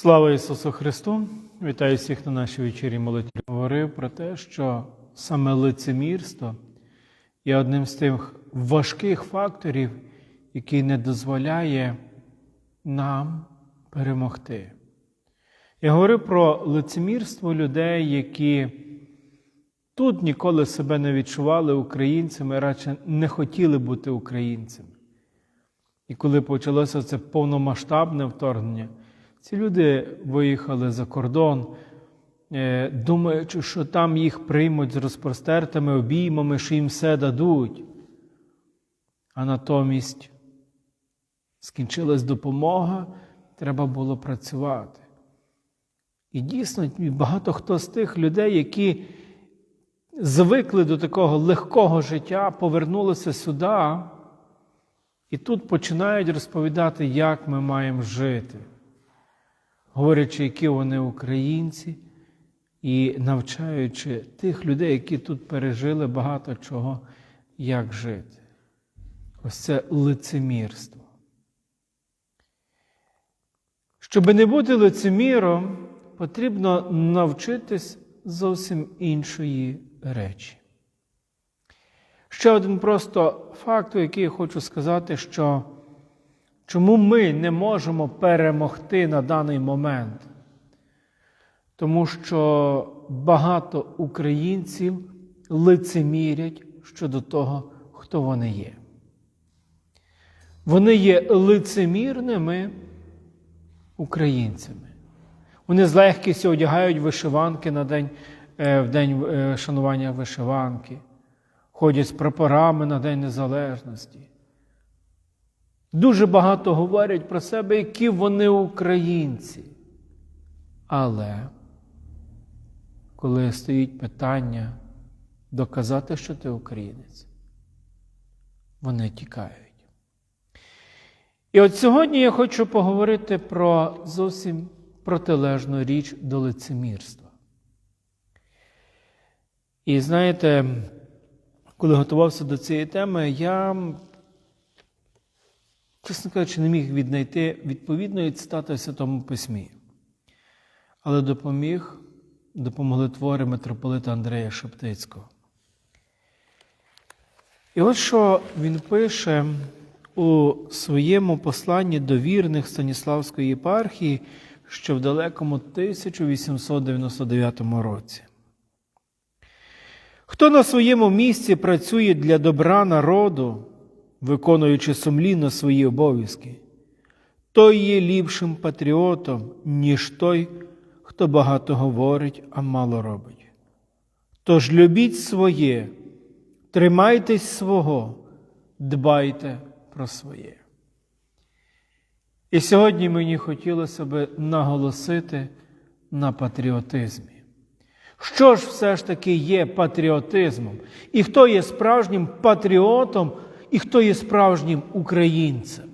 Слава Ісусу Христу! Вітаю всіх на нашій вечірі молитві. Говорив про те, що саме лицемірство є одним з тих важких факторів, який не дозволяє нам перемогти. Я говорив про лицемірство людей, які тут ніколи себе не відчували українцями, радше не хотіли бути українцями. І коли почалося це повномасштабне вторгнення, ці люди виїхали за кордон, е, думаючи, що там їх приймуть з розпростертими обіймами, що їм все дадуть. А натомість скінчилась допомога, треба було працювати. І дійсно, багато хто з тих людей, які звикли до такого легкого життя, повернулися сюди, і тут починають розповідати, як ми маємо жити говорячи, які вони українці, і навчаючи тих людей, які тут пережили багато чого, як жити. Ось це лицемірство. Щоб не бути лицеміром, потрібно навчитись зовсім іншої речі. Ще один просто факт, який я хочу сказати, що Чому ми не можемо перемогти на даний момент? Тому що багато українців лицемірять щодо того, хто вони є. Вони є лицемірними українцями. Вони з легкістю одягають вишиванки на день, в день е, шанування вишиванки, ходять з прапорами на День Незалежності. Дуже багато говорять про себе, які вони українці. Але коли стоїть питання доказати, що ти українець, вони тікають. І от сьогодні я хочу поговорити про зовсім протилежну річ до лицемірства. І знаєте, коли готувався до цієї теми, я чесно кажучи, не міг віднайти відповідної цитати Святому Письмі. Але допоміг, допомогли твори митрополита Андрея Шептицького. І от що він пише у своєму посланні до вірних Станіславської єпархії, що в далекому 1899 році. Хто на своєму місці працює для добра народу, виконуючи сумлінно свої обов'язки, той є ліпшим патріотом, ніж той, хто багато говорить, а мало робить. Тож любіть своє, тримайтесь свого, дбайте про своє. І сьогодні мені хотілося би наголосити на патріотизмі. Що ж все ж таки є патріотизмом? І хто є справжнім патріотом і хто є справжнім українцем.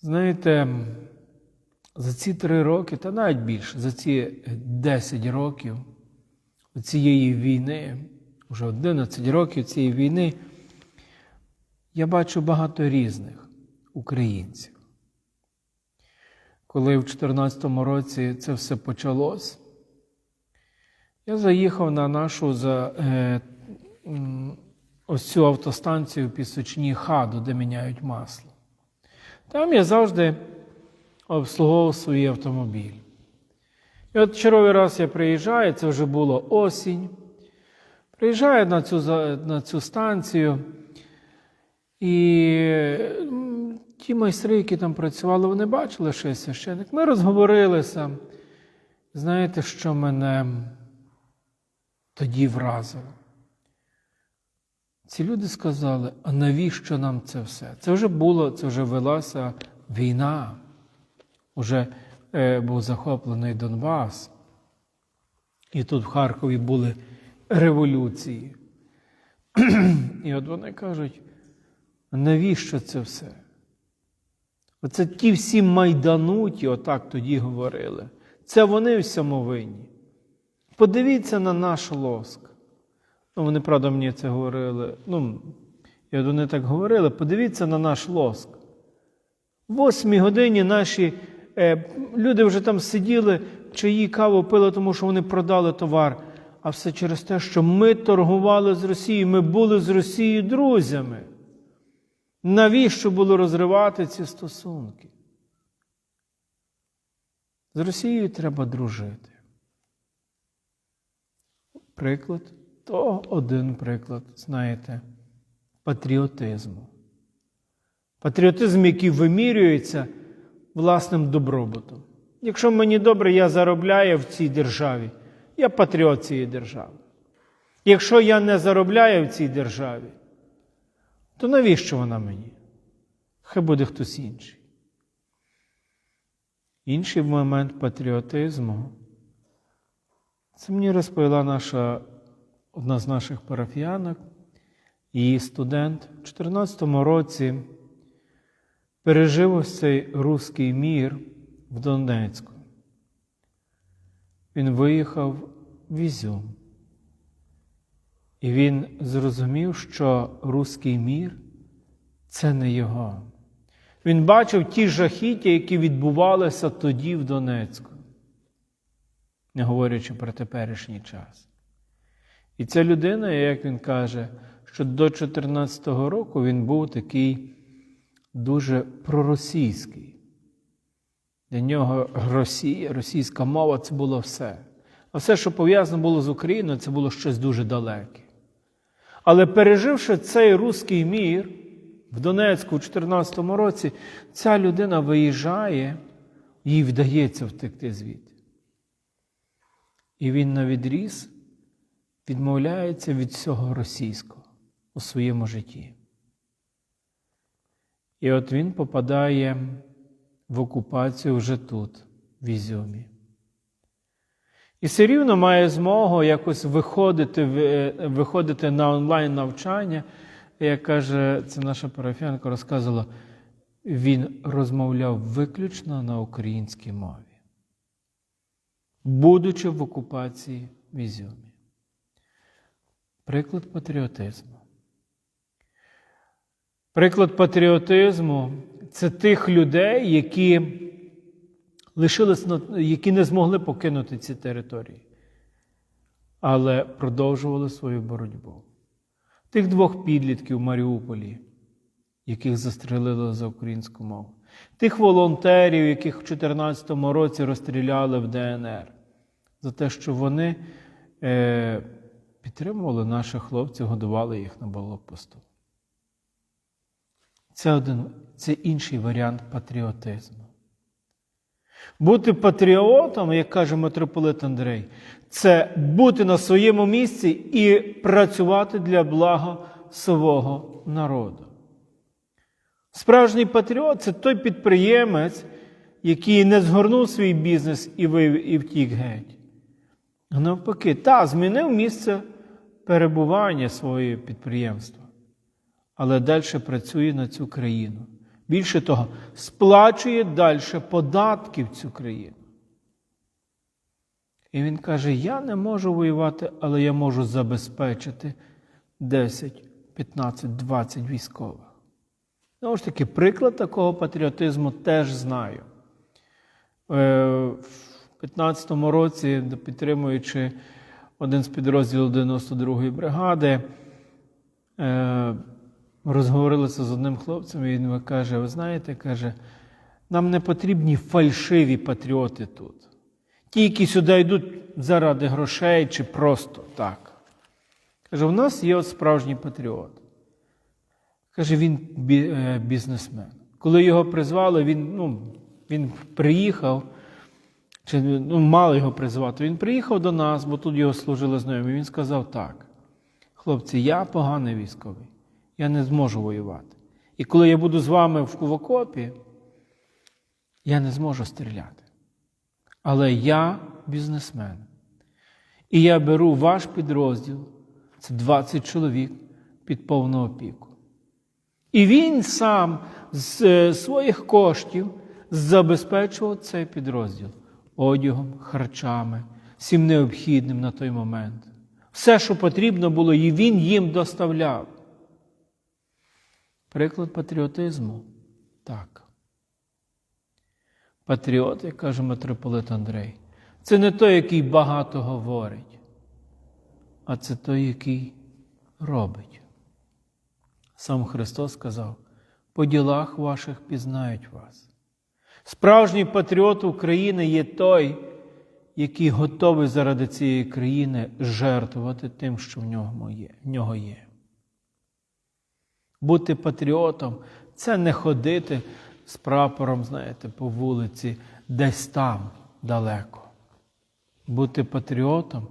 Знаєте, за ці три роки, та навіть більше, за ці 10 років цієї війни, вже 11 років цієї війни, я бачу багато різних українців. Коли в 2014 році це все почалось, я заїхав на нашу за, е, ось цю автостанцію Пісочні Хаду, де міняють масло. Там я завжди обслуговував свій автомобіль. І от черговий раз я приїжджаю, це вже було осінь. Приїжджаю на цю на цю станцію, і ті майстри, які там працювали, вони бачили, що я священник. Ми розговорилися. Знаєте, що мене тоді вразило? Ці люди сказали, а навіщо нам це все? Це вже було, це вже велася війна, Уже е, був захоплений Донбас. І тут в Харкові були революції. І от вони кажуть, навіщо це все? Оце ті всі майдануті, отак тоді говорили. Це вони всьому винні. Подивіться на наш лоск. Ну, вони, правда, мені це говорили. Ну, і от вони так говорили: подивіться на наш лоск. В восьмій годині наші е, люди вже там сиділи, чаї, каву пили, тому що вони продали товар. А все через те, що ми торгували з Росією, ми були з Росією друзями. Навіщо було розривати ці стосунки? З Росією треба дружити. Приклад, то один приклад, знаєте, патріотизму. Патріотизм, який вимірюється власним добробутом. Якщо мені добре, я заробляю в цій державі, я патріот цієї держави. Якщо я не заробляю в цій державі, то навіщо вона мені? Хай буде хтось інший. Інший момент патріотизму. Це мені розповіла наша, одна з наших парафіянок, її студент у 2014 році пережив ось цей руський мір в Донецьку. Він виїхав в Ізюм. І він зрозумів, що руський мір це не його. Він бачив ті жахіття, які відбувалися тоді в Донецьку, не говорячи про теперішній час. І ця людина, як він каже, що до 2014 року він був такий дуже проросійський. Для нього Росія, російська мова це було все. А все, що пов'язано було з Україною, це було щось дуже далеке. Але переживши цей руський мір в Донецьку у 2014 році, ця людина виїжджає, їй вдається втекти звідти. І він на відріз відмовляється від всього російського у своєму житті. І от він попадає в окупацію вже тут, в Ізюмі. І все рівно має змогу якось виходити виходити на онлайн навчання. Як каже, це наша парафіянка розказувала, він розмовляв виключно на українській мові, будучи в окупації в Ізюмі. Приклад патріотизму. Приклад патріотизму це тих людей, які лишились, які не змогли покинути ці території, але продовжували свою боротьбу. Тих двох підлітків в Маріуполі, яких застрелили за українську мову, тих волонтерів, яких в 2014 році розстріляли в ДНР, за те, що вони е, підтримували наших хлопців, годували їх на блокпосту. Це один, це інший варіант патріотизму. Бути патріотом, як каже митрополит Андрей, це бути на своєму місці і працювати для блага свого народу. Справжній патріот це той підприємець, який не згорнув свій бізнес і вивів, і втік геть. Навпаки, та, змінив місце перебування своєї підприємства, але далі працює на цю країну. Більше того, сплачує далі податки в цю країну. І він каже: я не можу воювати, але я можу забезпечити 10, 15, 20 військових. Знову ж таки, приклад такого патріотизму теж знаю. Е, в 15-му році, підтримуючи один з підрозділів 92-ї бригади, е, розговорилися з одним хлопцем, і він каже: ви знаєте, каже, нам не потрібні фальшиві патріоти тут. Ті, які сюди йдуть заради грошей чи просто так. Каже, у нас є от справжній патріот. Каже, він бізнесмен. Коли його призвали, він ну, він приїхав, чи ну, мали його призвати. Він приїхав до нас, бо тут його служили знайомі. Він сказав так: хлопці, я поганий військовий я не зможу воювати. І коли я буду з вами в окопі, я не зможу стріляти. Але я бізнесмен. І я беру ваш підрозділ, це 20 чоловік під повну опіку. І він сам з е, своїх коштів забезпечував цей підрозділ одягом, харчами, всім необхідним на той момент. Все, що потрібно було, і він їм доставляв. Приклад патріотизму так. Патріот, як каже митрополит Андрей, це не той, який багато говорить, а це той, який робить. Сам Христос сказав: по ділах ваших пізнають вас. Справжній патріот України є той, який готовий заради цієї країни жертвувати тим, що в нього є. Бути патріотом це не ходити з прапором, знаєте, по вулиці, десь там далеко. Бути патріотом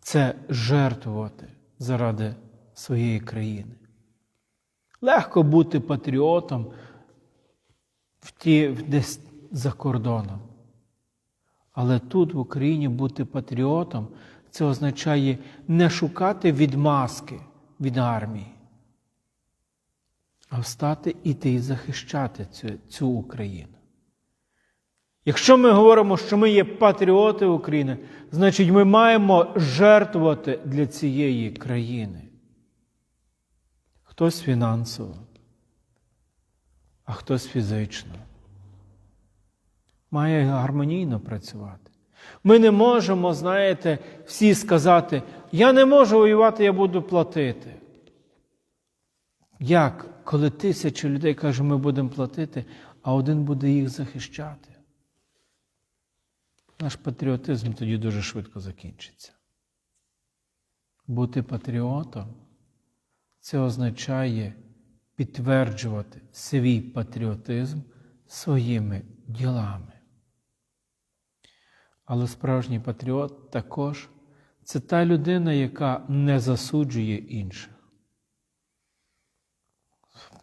це жертвувати заради своєї країни. Легко бути патріотом в ті, десь за кордоном. Але тут, в Україні, бути патріотом це означає не шукати відмазки від армії, а встати іти і захищати цю, цю Україну. Якщо ми говоримо, що ми є патріоти України, значить ми маємо жертвувати для цієї країни. Хтось фінансово, а хтось фізично. Має гармонійно працювати. Ми не можемо, знаєте, всі сказати, я не можу воювати, я буду платити. Як, коли тисячі людей каже, ми будемо платити, а один буде їх захищати? Наш патріотизм тоді дуже швидко закінчиться. Бути патріотом це означає підтверджувати свій патріотизм своїми ділами. Але справжній патріот також це та людина, яка не засуджує інших.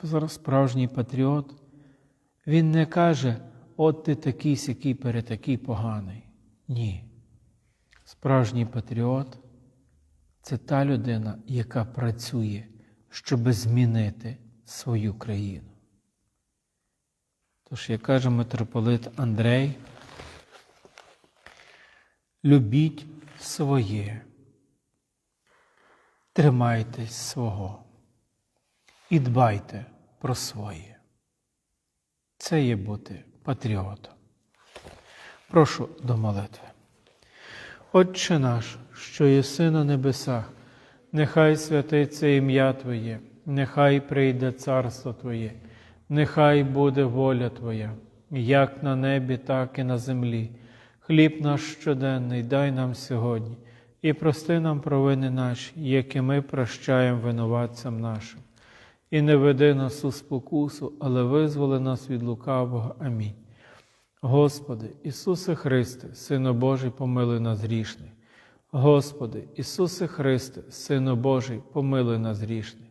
Зараз справжній патріот, він не каже, от ти такий сякий перетакий поганий. Ні. Справжній патріот це та людина, яка працює, щоб змінити свою країну. Тож, як каже митрополит Андрей, любіть своє, тримайтесь свого і дбайте про своє. Це є бути патріотом. Прошу до молитви. Отче наш, що єси на небесах, нехай святиться ім'я Твоє, нехай прийде царство Твоє, нехай буде воля Твоя, як на небі, так і на землі. Хліб наш щоденний дай нам сьогодні, і прости нам провини наші, які ми прощаємо винуватцям нашим. І не веди нас у спокусу, але визволи нас від лукавого. Амінь. Господи, Ісусе Христе, Сину Божий, помилуй нас грішних. Господи, Ісусе Христе, Сину Божий, помилуй нас грішних.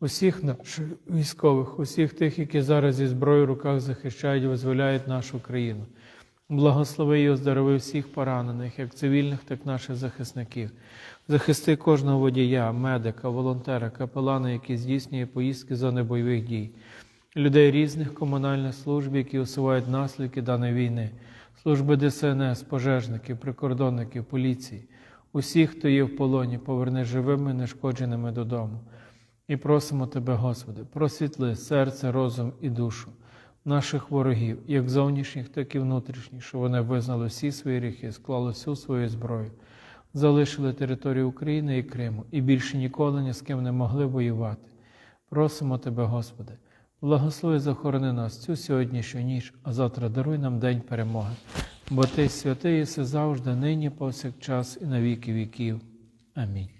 усіх наших військових, усіх тих, які зараз зі зброєю в руках захищають і визволяють нашу країну. Благослови і оздорови всіх поранених, як цивільних, так і наших захисників. Захисти кожного водія, медика, волонтера, капелана, який здійснює поїздки зони бойових дій, людей різних комунальних служб, які усувають наслідки даної війни, служби ДСНС, пожежників, прикордонників, поліції, усіх, хто є в полоні, поверни живими, нешкодженими додому. І просимо Тебе, Господи, просвітли серце, розум і душу наших ворогів, як зовнішніх, так і внутрішніх, що вони визнали всі свої гріхи, склали всю свою зброю, залишили територію України і Криму і більше ніколи ні з ким не могли воювати. Просимо Тебе, Господи, благослови захорони нас цю сьогоднішню ніч, а завтра даруй нам день перемоги. бо Ти святий єси завжди, нині, повсякчас і на віки віків. Амінь.